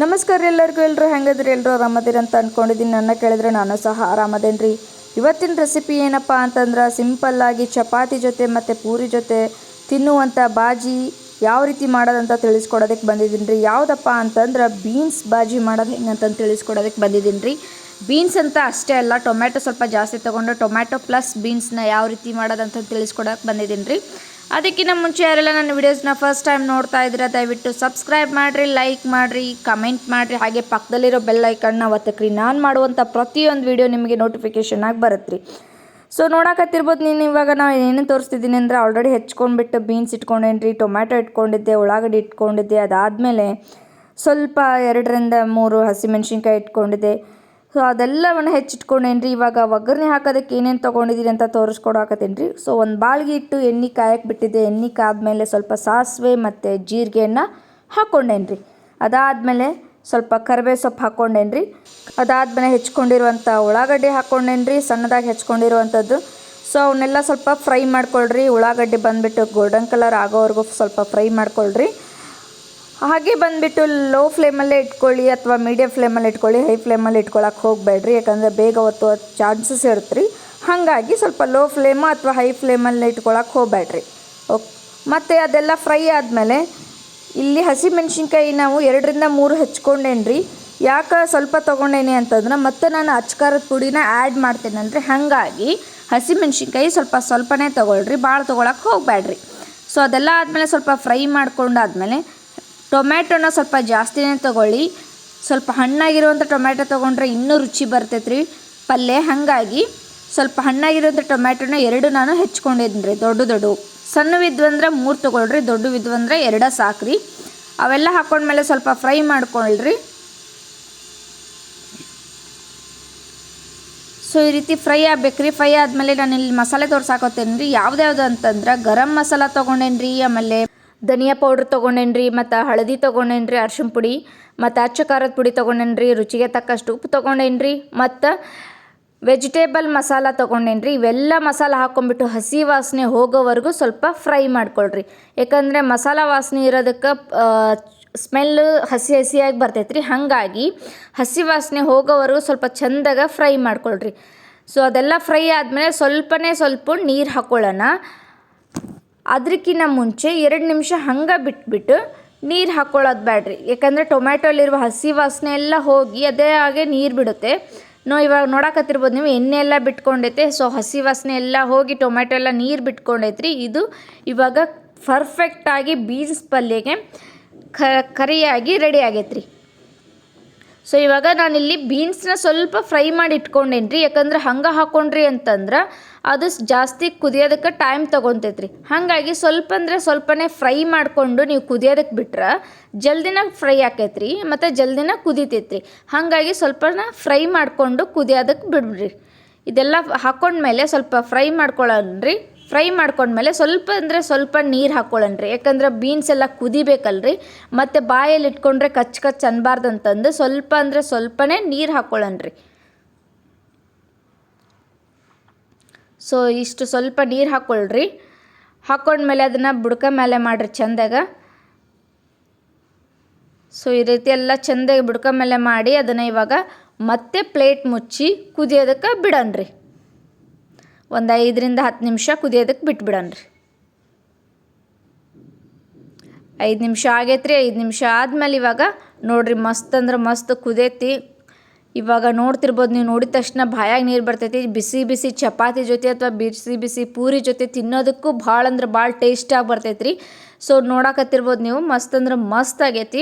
ನಮಸ್ಕಾರ ಎಲ್ಲರಿಗೂ ಎಲ್ಲರೂ ಹೆಂಗದ್ರಿ? ಎಲ್ಲರೂ ಆರಾಮದಿರಿ ಅಂತ ಅಂದ್ಕೊಂಡಿದ್ದೀನಿ ನನ್ನ ಕೇಳಿದ್ರೆ ನಾನು ಸಹ ಆರಾಮದೇನ್ರಿ? ಇವತ್ತಿನ ರೆಸಿಪಿ ಏನಪ್ಪ ಅಂತಂದ್ರೆ ಸಿಂಪಲ್ಲಾಗಿ ಚಪಾತಿ ಜೊತೆ ಮತ್ತು ಪೂರಿ ಜೊತೆ ತಿನ್ನುವಂಥ ಬಾಜಿ ಯಾವ ರೀತಿ ಮಾಡೋದಂತ ತಿಳಿಸ್ಕೊಡೋದಕ್ಕೆ ಬಂದಿದ್ದೀನಿ ರೀ ಯಾವುದಪ್ಪ ಅಂತಂದ್ರೆ ಬೀನ್ಸ್ ಬಾಜಿ ಮಾಡೋದು ಹೆಂಗಂತ ತಿಳಿಸ್ಕೊಡೋದಕ್ಕೆ ಬಂದಿದ್ದೀನಿ ರೀ ಬೀನ್ಸ್ ಅಂತ ಅಷ್ಟೇ ಅಲ್ಲ, ಟೊಮ್ಯಾಟೊ ಸ್ವಲ್ಪ ಜಾಸ್ತಿ ತೊಗೊಂಡು ಟೊಮ್ಯಾಟೊ ಪ್ಲಸ್ ಬೀನ್ಸ್ನ ಯಾವ ರೀತಿ ಮಾಡೋದಂತ ತಿಳಿಸ್ಕೊಡೋಕೆ ಬಂದಿದ್ದೀನಿ ರೀ ಅದಕ್ಕಿಂತ ಮುಂಚೆ ಯಾರೆಲ್ಲ ನನ್ನ ವಿಡಿಯೋಸ್ನ ಫಸ್ಟ್ ಟೈಮ್ ನೋಡ್ತಾ ಇದ್ದೀರಾ, ದಯವಿಟ್ಟು ಸಬ್ಸ್ಕ್ರೈಬ್ ಮಾಡಿರಿ ಲೈಕ್ ಮಾಡಿರಿ ಕಮೆಂಟ್ ಮಾಡಿರಿ. ಹಾಗೆ ಪಕ್ಕದಲ್ಲಿರೋ ಬೆಲ್ ಐಕನ್ನ ಒತ್ತಕ್ರಿ. ನಾನು ಮಾಡುವಂಥ ಪ್ರತಿಯೊಂದು ವಿಡಿಯೋ ನಿಮಗೆ ನೋಟಿಫಿಕೇಷನ್ ಆಗಿ ಬರುತ್ತೆ ಸೊ ನೋಡಕತ್ತಿರ್ಬೋದು ನೀನು ಇವಾಗ ನಾವು ಏನೇನು ತೋರಿಸ್ತಿದ್ದೀನಿ ಅಂದರೆ ಆಲ್ರೆಡಿ ಹೆಚ್ಕೊಂಡ್ಬಿಟ್ಟು ಬೀನ್ಸ್ ಇಟ್ಕೊಂಡೇನ್ರಿ ಟೊಮ್ಯಾಟೊ ಇಟ್ಕೊಂಡಿದ್ದೆ, ಉಳ್ಳಾಗಡ್ಡಿ ಇಟ್ಕೊಂಡಿದ್ದೆ, ಅದಾದಮೇಲೆ ಸ್ವಲ್ಪ ಎರಡರಿಂದ ಮೂರು ಹಸಿಮೆಣ್ಸಿನ್ಕಾಯಿ ಇಟ್ಕೊಂಡಿದ್ದೆ. ಸೊ ಅದೆಲ್ಲವನ್ನು ಹೆಚ್ಚಿಟ್ಕೊಂಡೇನ್ರಿ? ಇವಾಗ ಒಗ್ಗರಣೆ ಹಾಕೋದಕ್ಕೆ ಏನೇನು ತೊಗೊಂಡಿದ್ದೀನಿ ಅಂತ ತೋರಿಸ್ಕೊಡಾಕತ್ತೀನಿ ರೀ ಸೊ ಒಂದು ಬಾಳ್ಗೆ ಇಟ್ಟು ಎಣ್ಣೆ ಕಾಯಕ್ಕೆ ಬಿಟ್ಟಿದ್ದೆ. ಎಣ್ಣೆ ಕಾದ್ಮೇಲೆ ಸ್ವಲ್ಪ ಸಾಸಿವೆ ಮತ್ತು ಜೀರಿಗೆಯನ್ನು ಹಾಕ್ಕೊಂಡೇನಿ ರೀ ಅದಾದಮೇಲೆ ಸ್ವಲ್ಪ ಕರಿಬೇವು ಸೊಪ್ಪು ಹಾಕ್ಕೊಂಡೇನಿ ರೀ ಅದಾದಮೇಲೆ ಹೆಚ್ಕೊಂಡಿರುವಂಥ ಉಳ್ಳಾಗಡ್ಡೆ ಹಾಕ್ಕೊಂಡೇನ್ರಿ ಸಣ್ಣದಾಗಿ ಹೆಚ್ಕೊಂಡಿರುವಂಥದ್ದು. ಸೊ ಅವನ್ನೆಲ್ಲ ಸ್ವಲ್ಪ ಫ್ರೈ ಮಾಡ್ಕೊಳ್ರಿ. ಉಳ್ಳಾಗಡ್ಡೆ ಬಂದುಬಿಟ್ಟು ಗೋಲ್ಡನ್ ಕಲರ್ ಆಗೋವರೆಗೂ ಸ್ವಲ್ಪ ಫ್ರೈ ಮಾಡ್ಕೊಳ್ರಿ. ಹಾಗೆ ಬಂದುಬಿಟ್ಟು ಲೋ ಫ್ಲೇಮಲ್ಲೇ ಇಟ್ಕೊಳ್ಳಿ ಅಥವಾ ಮೀಡಿಯಮ್ ಫ್ಲೇಮಲ್ಲಿ ಇಟ್ಕೊಳ್ಳಿ ಹೈ ಫ್ಲೇಮಲ್ಲಿ ಇಟ್ಕೊಳಕ್ಕೆ ಹೋಗಬೇಡ್ರಿ. ಯಾಕಂದರೆ ಬೇಗ ಒತ್ತುವ ಚಾನ್ಸಸ್ ಇರುತ್ತೆ ರೀ ಹಾಗಾಗಿ ಸ್ವಲ್ಪ ಲೋ ಫ್ಲೇಮು ಅಥವಾ ಹೈ ಫ್ಲೇಮಲ್ಲಿ ಇಟ್ಕೊಳಕ್ಕೆ ಹೋಗಬೇಡ್ರಿ. ಓಕ್, ಮತ್ತು ಅದೆಲ್ಲ ಫ್ರೈ ಆದಮೇಲೆ ಇಲ್ಲಿ ಹಸಿಮೆಣ್ಸಿನ್ಕಾಯಿ ನಾವು ಎರಡರಿಂದ ಮೂರು ಹೆಚ್ಕೊಂಡೇನಿ ರೀ ಯಾಕೆ ಸ್ವಲ್ಪ ತೊಗೊಂಡೇನಿ ಅಂತಂದ್ರೆ ಮತ್ತೆ ನಾನು ಅಚ್ಕಾರದ ಪುಡಿನ ಆ್ಯಡ್ ಮಾಡ್ತೀನಂದ್ರೆ ಹಾಗಾಗಿ ಹಸಿಮೆಣ್ಸಿನ್ಕಾಯಿ ಸ್ವಲ್ಪ ಸ್ವಲ್ಪನೇ ತೊಗೊಳ್ರಿ ಭಾಳ ತೊಗೊಳಕ್ಕೆ ಹೋಗಬೇಡ್ರಿ. ಸೊ ಅದೆಲ್ಲ ಆದಮೇಲೆ ಸ್ವಲ್ಪ ಫ್ರೈ ಮಾಡ್ಕೊಂಡಾದ್ಮೇಲೆ ಟೊಮ್ಯಾಟೊನ ಸ್ವಲ್ಪ ಜಾಸ್ತಿನೇ ತೊಗೊಳ್ಳಿ. ಸ್ವಲ್ಪ ಹಣ್ಣಾಗಿರುವಂಥ ಟೊಮ್ಯಾಟೊ ತೊಗೊಂಡ್ರೆ ಇನ್ನೂ ರುಚಿ ಬರ್ತೈತೆ ರೀ ಪಲ್ಯ ಹಾಗಾಗಿ ಸ್ವಲ್ಪ ಹಣ್ಣಾಗಿರುವಂಥ ಟೊಮ್ಯಾಟೊನ ಎರಡು ನಾನು ಹೆಚ್ಕೊಂಡಿದ್ದೀನಿ ರೀ ದೊಡ್ಡ. ದೊಡ್ಡ ಸಣ್ಣವಿದ್ವಂದ್ರೆ ಮೂರು ತೊಗೊಳ್ರಿ ದೊಡ್ಡವಿದ್ವಂದ್ರೆ ಎರಡ ಸಾಕ್ರಿ. ಅವೆಲ್ಲ ಹಾಕೊಂಡ್ಮೇಲೆ ಸ್ವಲ್ಪ ಫ್ರೈ ಮಾಡ್ಕೊಳ್ರಿ. ಸೊ, ಈ ರೀತಿ ಫ್ರೈ ಆಗ್ಬೇಕ್ರಿ. ಫ್ರೈ ಆದಮೇಲೆ ನಾನು ಇಲ್ಲಿ ಮಸಾಲೆ ತೋರ್ಸಾಕೋತೇನೆ ರೀ. ಯಾವ್ದು ಅಂತಂದ್ರೆ ಗರಂ ಮಸಾಲ ತೊಗೊಂಡೇನಿ ರೀ ಆಮೇಲೆ ಧನಿಯಾ ಪೌಡ್ರ್ ತೊಗೊಂಡೇನ್ರಿ, ಮತ್ತು ಹಳದಿ ತೊಗೊಂಡೇನ್ರಿ, ಅರ್ಶಿಣ ಪುಡಿ, ಮತ್ತು ಅಚ್ಚ ಖಾರದ ಪುಡಿ ತೊಗೊಂಡೇನ್ರಿ, ರುಚಿಗೆ ತಕ್ಕಷ್ಟು ಉಪ್ಪು ತೊಗೊಂಡೇನ್ರಿ, ಮತ್ತು ವೆಜಿಟೇಬಲ್ ಮಸಾಲ ತೊಗೊಂಡೇನ್ರಿ, ಇವೆಲ್ಲ ಮಸಾಲ ಹಾಕೊಂಡ್ಬಿಟ್ಟು ಹಸಿ ವಾಸನೆ ಹೋಗೋವರೆಗೂ ಸ್ವಲ್ಪ ಫ್ರೈ ಮಾಡ್ಕೊಳ್ರಿ. ಯಾಕಂದರೆ ಮಸಾಲ ವಾಸನೆ ಇರೋದಕ್ಕೆ ಸ್ಮೆಲ್ ಹಸಿ ಹಸಿಯಾಗಿ ಬರ್ತೈತ್ರಿ. ಹಾಗಾಗಿ ಹಸಿ ವಾಸನೆ ಹೋಗೋವರೆಗೂ ಸ್ವಲ್ಪ ಚಂದಾಗ ಫ್ರೈ ಮಾಡ್ಕೊಳ್ರಿ. ಸೊ ಅದೆಲ್ಲ ಫ್ರೈ ಆದಮೇಲೆ ಸ್ವಲ್ಪನೇ ಸ್ವಲ್ಪ ನೀರು ಹಾಕ್ಕೊಳ್ಳೋಣ ಅದಕ್ಕಿಂತ ಮುಂಚೆ ಎರಡು ನಿಮಿಷ ಹಂಗೆ ಬಿಟ್ಬಿಟ್ಟು ನೀರು ಹಾಕ್ಕೊಳ್ಳೋದು ಬೇಡ್ರಿ ಯಾಕಂದರೆ ಟೊಮ್ಯಾಟೊಲಿರುವ ಹಸಿ ವಾಸನೆ ಎಲ್ಲ ಹೋಗಿ ಅದೇ ಹಾಗೆ ನೀರು ಬಿಡುತ್ತೆ. ನೋ, ಇವಾಗ ನೋಡಕತ್ತಿರ್ಬೋದು ನೀವು, ಎಣ್ಣೆ ಎಲ್ಲ ಬಿಟ್ಕೊಂಡೈತೆ. ಸೊ ಹಸಿ ವಾಸನೆ ಎಲ್ಲ ಹೋಗಿ ಟೊಮ್ಯಾಟೊ ಎಲ್ಲ ನೀರು ಬಿಟ್ಕೊಂಡೈತ್ರಿ. ಇದು ಇವಾಗ ಪರ್ಫೆಕ್ಟಾಗಿ ಬೀನ್ಸ್ ಪಲ್ಯಗೆ ಕರಿಯಾಗಿ ರೆಡಿ ಆಗೈತ್ರಿ. ಸೊ ಇವಾಗ ನಾನಿಲ್ಲಿ ಬೀನ್ಸ್ನ ಸ್ವಲ್ಪ ಫ್ರೈ ಮಾಡಿ ಇಟ್ಕೊಂಡೇನಿ ರೀ ಯಾಕಂದ್ರೆ ಹಂಗೆ ಹಾಕೊಂಡ್ರಿ ಅಂತಂದ್ರೆ ಅದು ಜಾಸ್ತಿ ಕುದಿಯೋದಕ್ಕೆ ಟೈಮ್ ತೊಗೊತೈತ್ರಿ. ಹಾಗಾಗಿ ಸ್ವಲ್ಪ ಅಂದರೆ ಸ್ವಲ್ಪನೇ ಫ್ರೈ ಮಾಡಿಕೊಂಡು ನೀವು ಕುದಿಯೋದಕ್ಕೆ ಬಿಟ್ರೆ ಜಲ್ದಿನ ಫ್ರೈ ಆಕೈತ್ರಿ, ಮತ್ತು ಜಲ್ದಿನ ಕುದಿತೈತ್ರಿ. ಹಾಗಾಗಿ ಸ್ವಲ್ಪನ ಫ್ರೈ ಮಾಡಿಕೊಂಡು ಕುದಿಯೋದಕ್ಕೆ ಬಿಡ್ಬಿಡ್ರಿ ಇದೆಲ್ಲ ಹಾಕ್ಕೊಂಡ್ಮೇಲೆ ಸ್ವಲ್ಪ ಫ್ರೈ ಮಾಡ್ಕೊಳ್ಳೋಣ್ರಿ ಫ್ರೈ ಮಾಡ್ಕೊಂಡ್ಮೇಲೆ ಸ್ವಲ್ಪ ಅಂದರೆ ಸ್ವಲ್ಪ ನೀರು ಹಾಕ್ಕೊಳ್ಳೋಣ್ರಿ ಯಾಕಂದ್ರೆ ಬೀನ್ಸ್ ಎಲ್ಲ ಕುದಿಬೇಕಲ್ರಿ. ಮತ್ತು ಬಾಯಲ್ಲಿ ಇಟ್ಕೊಂಡ್ರೆ ಕಚ್ ಕಚ್ ಅನ್ಬಾರ್ದು ಅಂತಂದು ಸ್ವಲ್ಪ ಅಂದರೆ ಸ್ವಲ್ಪನೇ ನೀರು ಹಾಕ್ಕೊಳ್ಳೋಣ್ರಿ ಸೊ ಇಷ್ಟು ಸ್ವಲ್ಪ ನೀರು ಹಾಕ್ಕೊಳ್ರಿ ಹಾಕ್ಕೊಂಡ್ಮೇಲೆ ಅದನ್ನು ಬುಡ್ಕ ಮೇಲೆ ಮಾಡಿರಿ ಚಂದಾಗ ಸೊ ಈ ರೀತಿ ಎಲ್ಲ ಚಂದಾಗಿ ಬುಡ್ಕ ಮೇಲೆ ಮಾಡಿ ಅದನ್ನು ಇವಾಗ ಮತ್ತೆ ಪ್ಲೇಟ್ ಮುಚ್ಚಿ ಕುದಿಯೋದಕ್ಕೆ ಬಿಡಣ್ರಿ ಒಂದು ಐದರಿಂದ ಹತ್ತು ನಿಮಿಷ ಕುದಿಯೋದಕ್ಕೆ ಬಿಟ್ಬಿಡಣ್ರಿ ಐದು ನಿಮಿಷ ಆಗೈತ್ರಿ, ಐದು ನಿಮಿಷ ಆದಮೇಲೆ ಇವಾಗ ನೋಡಿರಿ ಮಸ್ತ್ ಅಂದ್ರೆ ಮಸ್ತ್ ಕುದೈತಿ. ಇವಾಗ ನೋಡ್ತಿರ್ಬೋದು ನೀವು ನೋಡಿದ ತಕ್ಷಣ ಬಾಯಾಗಿ ನೀರು ಬರ್ತೈತಿ, ಬಿಸಿ ಬಿಸಿ ಚಪಾತಿ ಜೊತೆ ಅಥವಾ ಬಿಸಿ ಬಿಸಿ ಪೂರಿ ಜೊತೆ ತಿನ್ನೋದಕ್ಕೂ ಭಾಳ ಅಂದ್ರೆ ಭಾಳ ಟೇಸ್ಟಾಗಿ ಬರ್ತೈತಿ ರೀ ಸೊ ನೋಡಕತ್ತಿರ್ಬೋದು ನೀವು ಮಸ್ತ್ ಅಂದ್ರೆ ಮಸ್ತ್ ಆಗೈತಿ.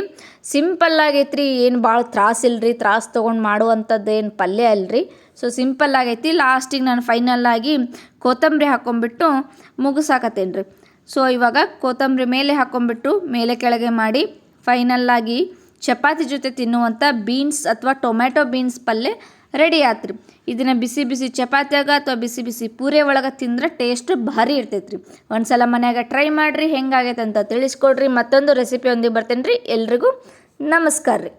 ಸಿಂಪಲ್ ಆಗೈತ್ರಿ, ಏನು ಭಾಳ ತ್ರಾಸಿಲ್ಲ ರೀ ತ್ರಾಸ ತೊಗೊಂಡು ಮಾಡುವಂಥದ್ದು ಏನು ಪಲ್ಯ ಅಲ್ರಿ. ಸೊ ಸಿಂಪಲ್ ಆಗೈತಿ. ಲಾಸ್ಟಿಗೆ ನಾನು ಫೈನಲ್ ಆಗಿ ಕೊತ್ತಂಬರಿ ಹಾಕ್ಕೊಂಬಿಟ್ಟು ಮುಗಿಸಾಕತ್ತೇನೆ ರೀ ಸೊ ಇವಾಗ ಕೊತ್ತಂಬರಿ ಮೇಲೆ ಹಾಕ್ಕೊಂಬಿಟ್ಟು ಮೇಲೆ ಕೆಳಗೆ ಮಾಡಿ ಫೈನಲ್ಲಾಗಿ ಚಪಾತಿ ಜೊತೆ ತಿನ್ನುವಂಥ ಬೀನ್ಸ್ ಅಥವಾ ಟೊಮ್ಯಾಟೊ ಬೀನ್ಸ್ ಪಲ್ಯ ರೆಡಿ ಆತ್ರಿ. ಇದನ್ನು ಬಿಸಿ ಬಿಸಿ ಚಪಾತಿಯಾಗ ಅಥವಾ ಬಿಸಿ ಬಿಸಿ ಪೂರಿ ಒಳಗೆ ತಿಂದ್ರೆ ಟೇಸ್ಟ್ ಭಾರಿ ಇರ್ತೈತೆ ರೀ ಒಂದ್ಸಲ ಮನ್ಯಾಗ ಟ್ರೈ ಮಾಡಿರಿ, ಹೆಂಗಾಗೈತೆ ಅಂತ ತಿಳಿಸ್ಕೊಡ್ರಿ. ಮತ್ತೊಂದು ರೆಸಿಪಿ ಒಂದಿಗೆ ಬರ್ತೇನೆ ರೀ ಎಲ್ರಿಗೂ ನಮಸ್ಕಾರ ರೀ